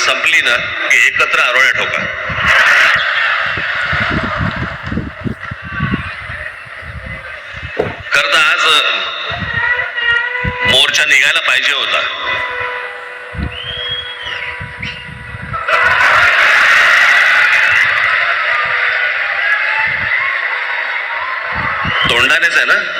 संपली ना की एकत्र आरोळ्या ठोका. खरं तर आज मोर्चा निघायला पाहिजे होता. तोंडानेच आहे ना?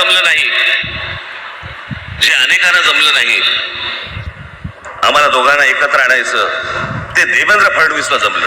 जमलं नाही. जे अनेकांना जमलं नाही आम्हाला दोघांना एकत्र आणायचं ते देवेंद्र फडणवीसला जमलं.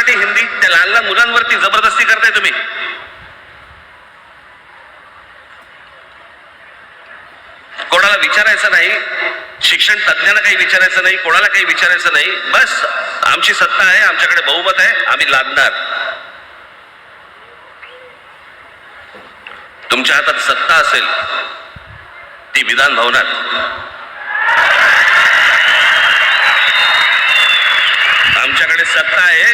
कोणासाठी हिंदी त्या लहान लहान मुलांवरती जबरदस्ती करताय तुम्ही. कोणाला विचारायचं नाही शिक्षण तज्ज्ञांना काही विचारायचं नाही कोणाला काही विचारायचं नाही बस आमची सत्ता आहे आमच्याकडे बहुमत आहे आम्ही लादणार. तुमच्या हातात सत्ता असेल ती विधान भवनात. आमच्याकडे सत्ता आहे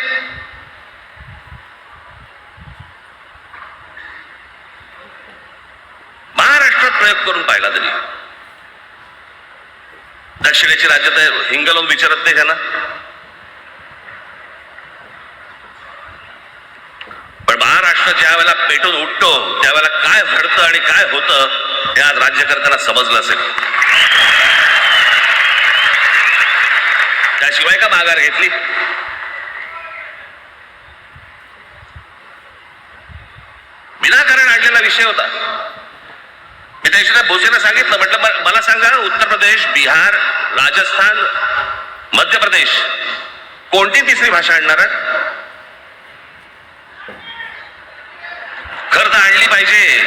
महाराष्ट्रात प्रयोग करून पाहिला तरी. दक्षिणेची राज्य तर हिंगलवून विचारत नाही त्यांना. पण महाराष्ट्र ज्या वेळेला पेटून उठतो त्यावेळेला काय घडतं आणि काय होतं हे आज राज्यकर्त्यांना समजलं असेल. त्याशिवाय का माघार घेतली? विनाकारण आणलेला विषय होता. मी त्याशिवाय भोसेला सांगितलं म्हटलं मला सांगा उत्तर प्रदेश बिहार राजस्थान मध्य प्रदेश कोणती तिसरी भाषा आणणार खर खरं तर आणली पाहिजे.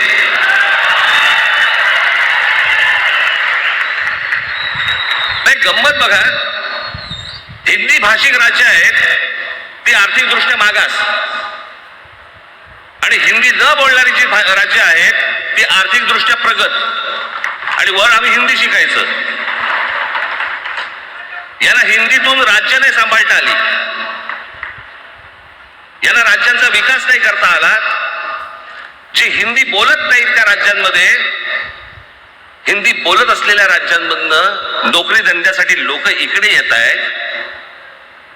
नाही गंमत बघा. हिंदी भाषिक राज्य आहेत ती आर्थिकदृष्ट्या मागास. आणि हिंदी न बोलणारी जी राज्य ती आर्थिक दृष्ट्या प्रगत. आणि वर आम्ही हिंदी शिकायचं. यांना हिंदीतून राज्य नाही सांभाळता आली. यांना राज्यांचा विकास नाही करता आला. जे हिंदी बोलत नाहीत त्या राज्यांमध्ये हिंदी बोलत असलेल्या राज्यांमधनं नोकरी धंद्यासाठी लोक इकडे येत आहेत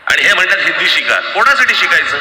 आणि हे म्हणतात हिंदी शिका. कोणासाठी शिकायचं?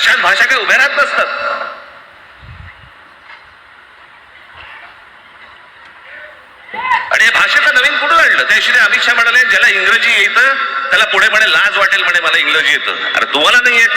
अशाच भाषा काही उभ्या राहत नसतात. आणि या भाषेचं नवीन कुठं आणलं? त्याशिवाय अमित शहा म्हणाले ज्याला इंग्रजी येतं त्याला पुढे म्हणे लाज वाटेल म्हणे मला इंग्रजी येतं. अरे तुम्हाला नाही येत.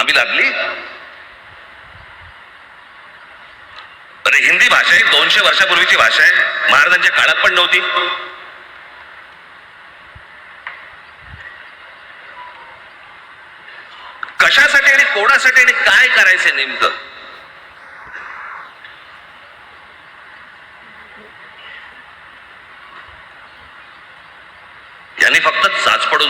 हमी लागली? अरे हिंदी भाषा ही दोनशे वर्षापूर्वीची भाषा आहे. महाराजांच्या काळात पण नव्हती. कशासाठी आणि कोणासाठी आणि काय करायचं नेमकं? यांनी फक्त चाच पडून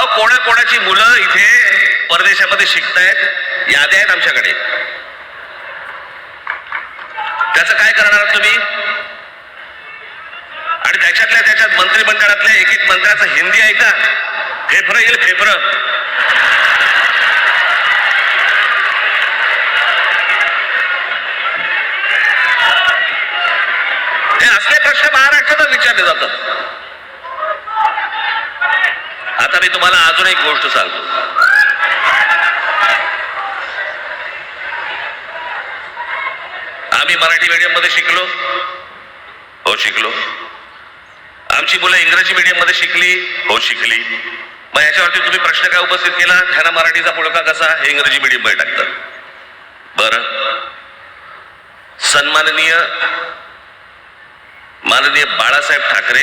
अहो कोणा कोणाची मुलं इथे परदेशामध्ये शिकतायत याद्या आहेत आमच्याकडे. त्याचं काय करणार तुम्ही? आणि त्याच्यातल्या त्याच्यात मंत्रिमंडळातल्या एक एक मंत्र्याचं हिंदी ऐका. का फेफरं येईल फेफरं. हे असले प्रश्न महाराष्ट्रात विचारले जातात. आता मी तुम्हाला अजून एक गोष्ट सांगतो. आम्ही मराठी मीडियममध्ये शिकलो. हो शिकलो. आमची मुलं इंग्रजी मीडियममध्ये शिकली. हो शिकली. मग याच्यावरती तुम्ही प्रश्न काय उपस्थित केला? त्यांना मराठीचा पुळका कसा? हे इंग्रजी मीडियममध्ये टाकतात. बर. सन्माननीय माननीय Balasaheb Thackeray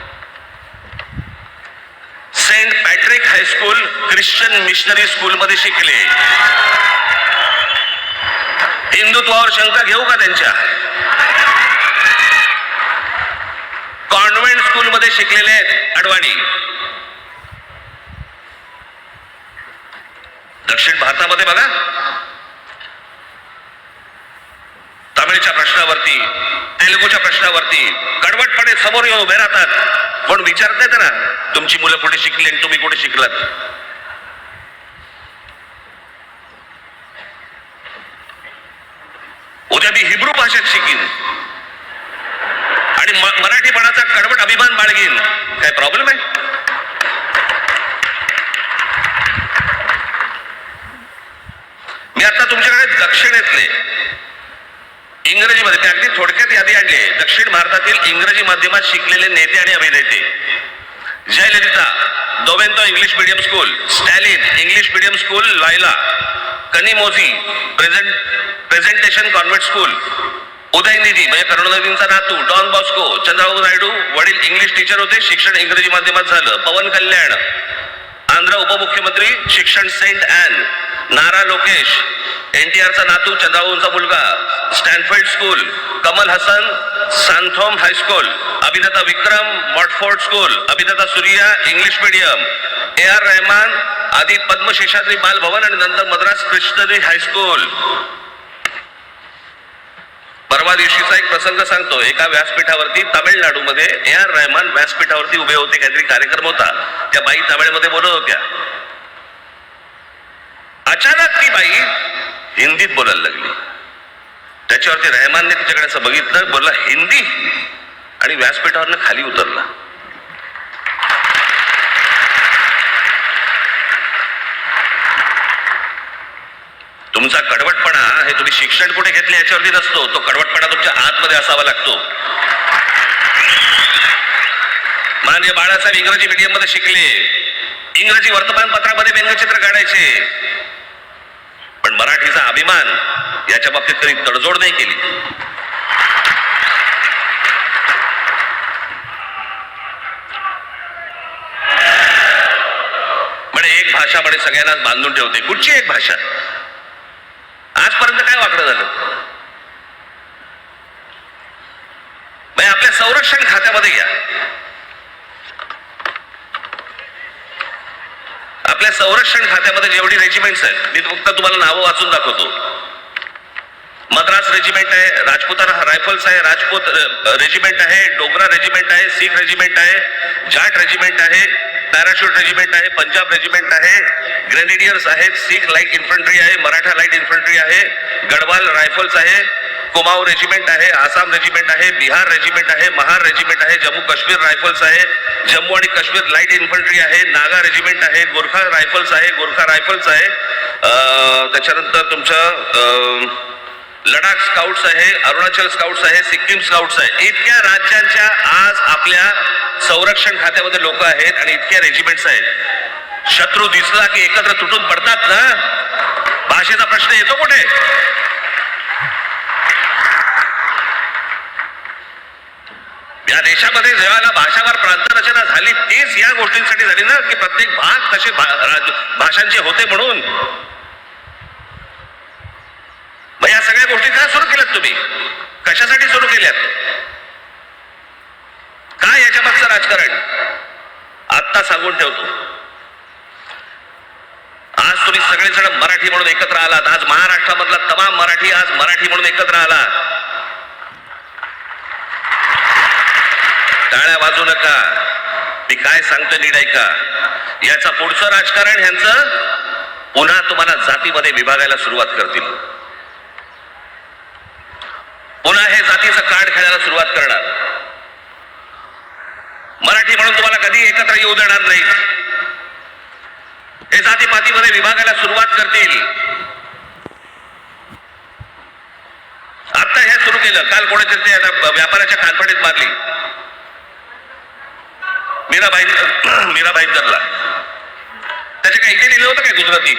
Saint Patrick high school Christian missionary school मध्ये शिकले. हिंदुत्वावर शंका घेऊ का त्यांच्या? कॉन्व्हेंट स्कूल मध्ये शिकलेले आहेत अडवाणी. दक्षिण भारतामध्ये बघा. तमिळच्या प्रश्नावरती तेलुगूच्या प्रश्नावरती कडवटपणे समोर येऊन उभे राहतात. पण विचारत नाही ना तुमची मुलं कुठे शिकली आणि तुम्ही कुठे शिकलात? उद्या मी हिब्रू भाषेत शिकीन. आणि म- मराठीपणाचा कडवट अभिमान बाळगीन. काय प्रॉब्लेम आहे? मी आता तुमच्याकडे दक्षिणेतले इंग्रजीमध्ये मी अगदी थोडक्यात यादी आणली आहे. दक्षिण भारतातील इंग्रजी माध्यमात शिकलेले नेते आणि अभिनेते. Jayalalithaa Doveton English medium school Stalin English medium school लायला Kanimozhi present presentation convent school Udhayanidhi म्हणजे करुणानिधींचा नातू डॉन बॉस्को चंद्रबाबू नायडू वडील इंग्लिश टीचर होते शिक्षण इंग्रजी माध्यमात झालं पवन कल्याण आंध्र उपमुख्यमंत्री शिक्षण सेंट अँड नारा लोकेश एनटीआरचा नातू चंद्राबाबूंचा मुलगा Stanfield school Kamal Haasan Santhome high school अभिनेता विक्रम मॉटफोर्ड स्कूल अभिनेता Suriya English medium A R Rahman आदी पद्मशेषाद्री बालभवन आणि नंतर मद्रास क्रिस्टरी हायस्कूल परवा दिवशीचा एक प्रसंग सांगतो. एका व्यासपीठावरती तामिळनाडूमध्ये ए आर रहमान व्यासपीठावरती उभे होते. काहीतरी कार्यक्रम होता. त्या बाई तामिळमध्ये बोलत होत्या. अचानक ती बाई हिंदीत बोलायला लागली. त्याच्यावरती रहमानने तिच्याकडे असं बघितलं. बोलला हिंदी? आणि व्यासपीठावरनं खाली उतरला. तुमचा कडवटपणा हे तुम्ही शिक्षण कुठे घेतले याच्यावरती नसतो तो कडवटपणा तुमच्या आतमध्ये असावा लागतो. म्हणजे बाळासाहेब इंग्रजी मीडियममध्ये शिकले. इंग्रजी वर्तमानपत्रामध्ये व्यंगचित्र काढायचे. पण मराठीचा अभिमान याच्या बाबतीत कधी तडजोड नाही केली. म्हणे एक भाषा म्हणे सगळ्यांनाच बांधून ठेवते. कुठची एक भाषा? आजपर्यंत काय वाकडं झालं? आपल्या संरक्षण खात्यामध्ये घ्या आपल्या संरक्षण खात्यामध्ये जेवढी रेजिमेंट्स आहेत मी फक्त तुम्हाला नावं वाचून दाखवतो. मद्रास रेजिमेंट आहे राजपुताना रायफल्स आहे राजपूत रेजिमेंट आहे डोगरा रेजिमेंट आहे सिख रेजिमेंट आहे जाट रेजिमेंट आहे पॅराशूट रेजिमेंट आहे पंजाब रेजिमेंट आहे ग्रेनेडियर्स आहेत सिख लाइट इन्फंट्री आहे मराठा लाइट इन्फंट्री आहे गडवाल रायफल्स आहे कुमाऊ रेजिमेंट आहे आसाम रेजिमेंट आहे बिहार रेजिमेंट आहे महार रेजिमेंट आहे जम्मू काश्मीर रायफल्स आहे जम्मू आणि काश्मीर लाइट इन्फंट्री आहे नागा रेजिमेंट आहे गोरखा रायफल्स आहे गोरखा रायफल्स आहे. त्याच्यानंतर तुमचं लडाख स्काउट्स आहे अरुणाचल स्काउट्स आहे सिक्कीम स्काउट्स आहे. इतक्या राज्यांच्या आज आपल्या संरक्षण खात्यामध्ये लोक आहेत आणि इतक्या रेजिमेंट्स आहेत. शत्रू दिसला की एकत्र तुटून पडतात ना? भाषेचा प्रश्न येतो कुठे? या देशामध्ये जेव्हा भाषावार प्रांत रचना झाली तीच या गोष्टींसाठी झाली ना की प्रत्येक भाग तसे भा- राज- भाषांचे होते म्हणून. मग या सगळ्या गोष्टी का सुरू केल्यात तुम्ही? कशासाठी सुरू केल्यात? का याच्या मागचं राजकारण? आत्ता सांगून ठेवतो. आज तुम्ही सगळेजण मराठी म्हणून एकत्र आलात. आज महाराष्ट्रामधला तमाम मराठी आज मराठी म्हणून एकत्र आला. टाळ्या वाजू नका. मी काय सांगतो नीट ऐका. याचा पुढचं राजकारण ह्यांचं पुन्हा तुम्हाला जातीमध्ये विभागायला सुरुवात करतील. पुन्हा हे जातीचं कार्ड खेळायला सुरुवात करणार. मराठी म्हणून तुम्हाला कधी एकत्र येऊ देणार नाही. हे जातीपातीमध्ये विभागायला सुरुवात करतील. आता हे सुरू केलं. काल कोणाच्या ते आता व्यापाऱ्याच्या कानफडीत मारली. मीराबाई मीराबाई दरला त्याचे काही इथे लिहिलं होतं काय गुजराती?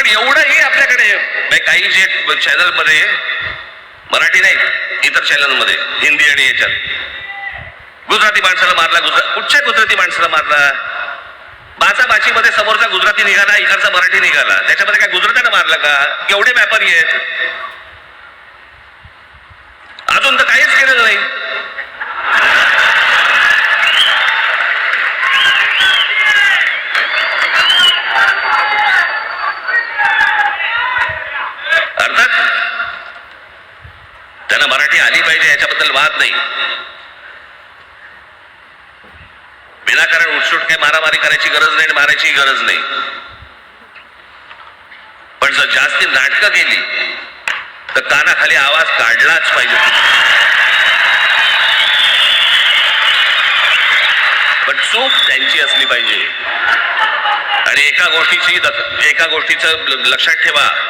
पण एवढंही आपल्याकडे काही जे चॅनलमध्ये मराठी नाही इतर चॅनलमध्ये हिंदी आणि याच्यात. गुजराती माणसाला मारला गुजरात कुठच्या गुजराती माणसाला मारला? बाचा बाचीमध्ये समोरचा गुजराती निघाला इकडचा मराठी निघाला. त्याच्यामध्ये काय गुजरात्यानं मारला का? केवढे व्यापारी आहेत. अजून तर काहीच केलेलं नाही. अर्थात त्यांना मराठी आली पाहिजे याच्याबद्दल वाद नाही. विनाकारण उठसूट काही मारामारी करायची गरज नाही आणि मारायची गरज नाही. पण जर जास्ती नाटकं केली तर कानाखाली आवाज काढलाच पाहिजे. पण चूक त्यांची असली पाहिजे. आणि एका गोष्टीची एका गोष्टीचं लक्षात ठेवा.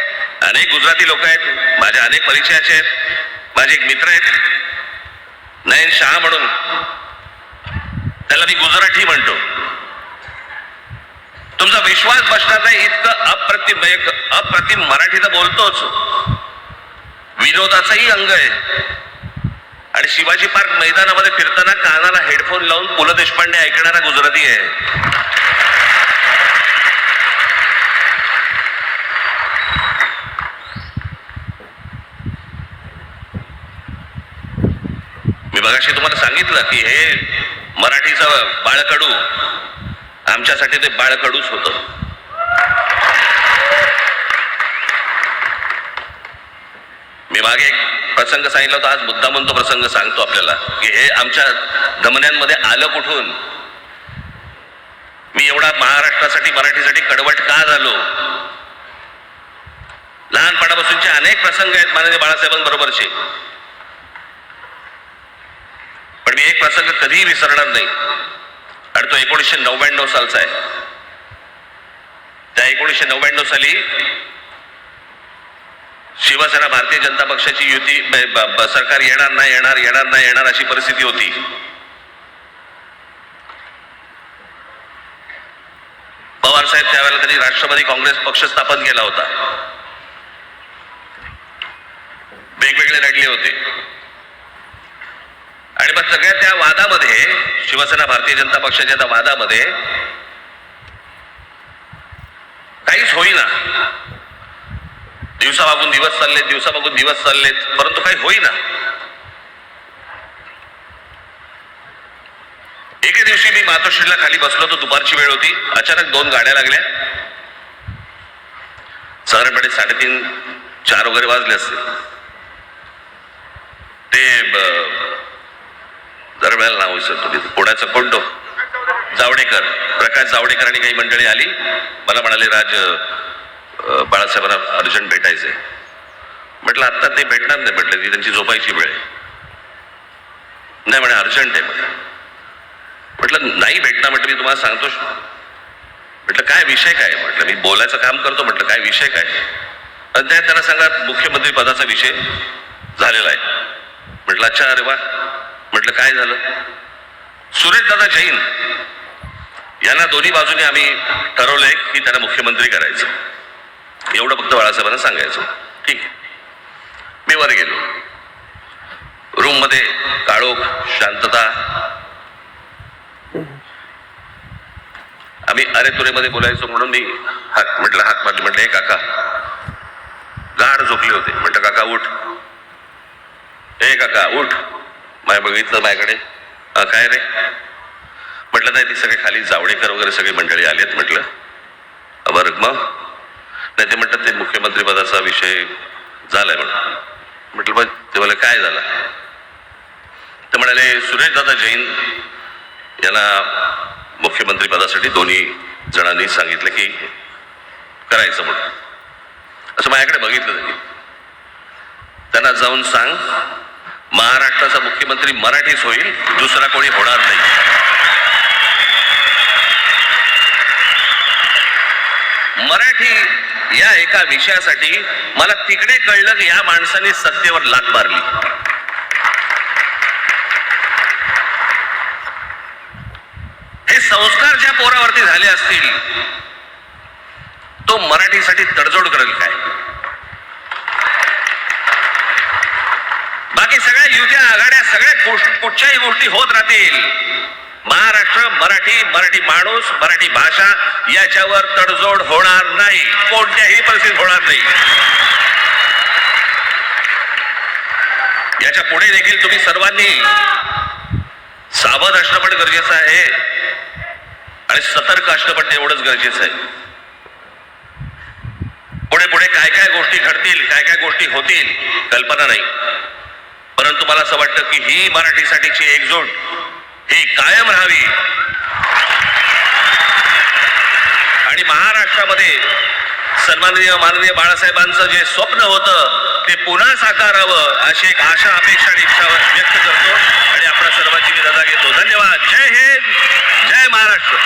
अनेक गुजराती लोक आहेत माझ्या अनेक परिचयाचे आहेत माझे एक मित्र आहेत. नयन शहा म्हणून. त्याला मी गुजराती म्हणतो. तुमचा विश्वास बसणार नाही इतकं अप्रतिम म्हणजे एक अप्रतिम मराठी तर बोलतोच. विनोदाचाही अंग आहे. आणि शिवाजी पार्क मैदानामध्ये फिरताना कानाला हेडफोन लावून पु ल देशपांडे ऐकणारा गुजराती आहे. मगाशी तुम्हाला सांगितलं की हे मराठीचा बाळकडू आमच्यासाठी ते बाळकडूच होतं. मी मागे एक प्रसंग सांगितला होता आज मुद्दा तो प्रसंग सांगतो आपल्याला की हे आमच्या गमन्यांमध्ये आलं कुठून? मी एवढा महाराष्ट्रासाठी मराठीसाठी कडवट का झालो? लहानपणापासूनचे अनेक प्रसंग आहेत माननीय बाळासाहेबांबरोबरचे. पण मी एक प्रसंग कधीही विसरणार नाही. आणि तो एकोणीसशे नव्याण्णव सालचा आहे. त्या एकोणीसशे नव्याण्णव साली शिवसेना भारतीय जनता पक्षाची युती सरकार येणार नाही येणार येणार नाही येणार अशी परिस्थिती होती. पवार साहेब त्यावेळेला त्यांनी राष्ट्रवादी काँग्रेस पक्ष स्थापन केला होता. वेगवेगळे लढले होते. आणि मग सगळ्या त्या वादामध्ये शिवसेना भारतीय जनता पक्षाच्या त्या वादामध्ये काहीच होईना. दिवसामागून दिवस चाललेत दिवसामागून दिवस चाललेत परंतु काही होईना. एके दिवशी मी मातोश्रीला खाली बसलो तो दुपारची वेळ होती. अचानक दोन गाड्या लागल्या. साधारणपणे साडेतीन चार वगैरे वाजले असते ते ब- वेळेला नाव विसरतो. तिथे कोणाचं कोंडो जावडेकर प्रकाश जावडेकर आणि काही मंडळी आली. मला म्हणाले राज बाळासाहेबांना अर्जंट भेटायचंय. म्हटलं आत्ता ते भेटणार नाही म्हटलं ती त्यांची झोपायची वेळ नाही म्हणे अर्जंट आहे म्हणे. म्हटलं नाही भेटणार म्हटलं मी तुम्हाला सांगतो. म्हटलं काय विषय काय? म्हटलं मी बोलायचं काम करतो म्हटलं काय विषय काय? आणि त्या त्यांना सांगा मुख्यमंत्री पदाचा विषय झालेला आहे. म्हटलं अच्छा अरे वा. म्हटलं काय झालं? सुरेश दादा जैन. यांना दोन्ही बाजूने आम्ही ठरवलंय की त्यांना मुख्यमंत्री करायचं. एवढं फक्त बाळासाहेबांना सांगायचं. ठीक आहे. मी वर गेलो. रूममध्ये काळोख शांतता. आम्ही अरे तुरेमध्ये बोलायचो म्हणून मी हात म्हटलं हात मारले. म्हटलं हे काका. गाढ झोपले होते. म्हटलं काका उठ. हे काका उठ. माय बघितलं माझ्याकडे. काय रे? म्हटलं नाही ती सगळे खाली जावडेकर वगैरे सगळी मंडळी आलेत म्हटलं. बरं मग नाही ते म्हणतात ते मुख्यमंत्री पदाचा विषय झालाय म्हणून. म्हटलं पण ते म्हणाले काय झालं? ते म्हणाले सुरेशदादा जैन यांना मुख्यमंत्री पदासाठी दोन्ही जणांनी सांगितलं की करायचं म्हणून. असं माझ्याकडे बघितलं त्यांनी. त्यांना जाऊन सांग महाराष्ट्राचा मुख्यमंत्री मराठीच होईल दुसरा कोणी होणार नाही. मराठी या एका विषयासाठी मला तिकडे कळलं की या माणसाने सत्तेवर लात मारली. हे संस्कार ज्या पोरावरती झाले असतील तो मराठीसाठी तडजोड करेल काय? बाकी सगळ्या युत्या आघाड्या सगळ्या कुठच्याही गोष्टी होत राहतील. महाराष्ट्र मराठी मराठी माणूस मराठी भाषा याच्यावर तडजोड होणार नाही. कोणत्याही परिस्थितीत होणार नाही. याच्यापुढे देखील तुम्ही सर्वांनी सावध असणं पण गरजेचं आहे. आणि सतर्क असणं पण तेवढंच गरजेचं आहे. पुढे पुढे काय काय गोष्टी घडतील काय काय गोष्टी होतील कल्पना नाही. परंतु मला असं वाटतं की ही मराठीसाठीची एकजूट ही कायम राहावी. आणि महाराष्ट्रामध्ये सन्माननीय माननीय बाळासाहेबांचं जे स्वप्न होतं ते पुन्हा साकारावं अशी एक आशा अपेक्षा आणि इच्छा व्यक्त करतो. आणि आपल्या सर्वांची मी रजा घेतो. धन्यवाद. जय हिंद. जय महाराष्ट्र.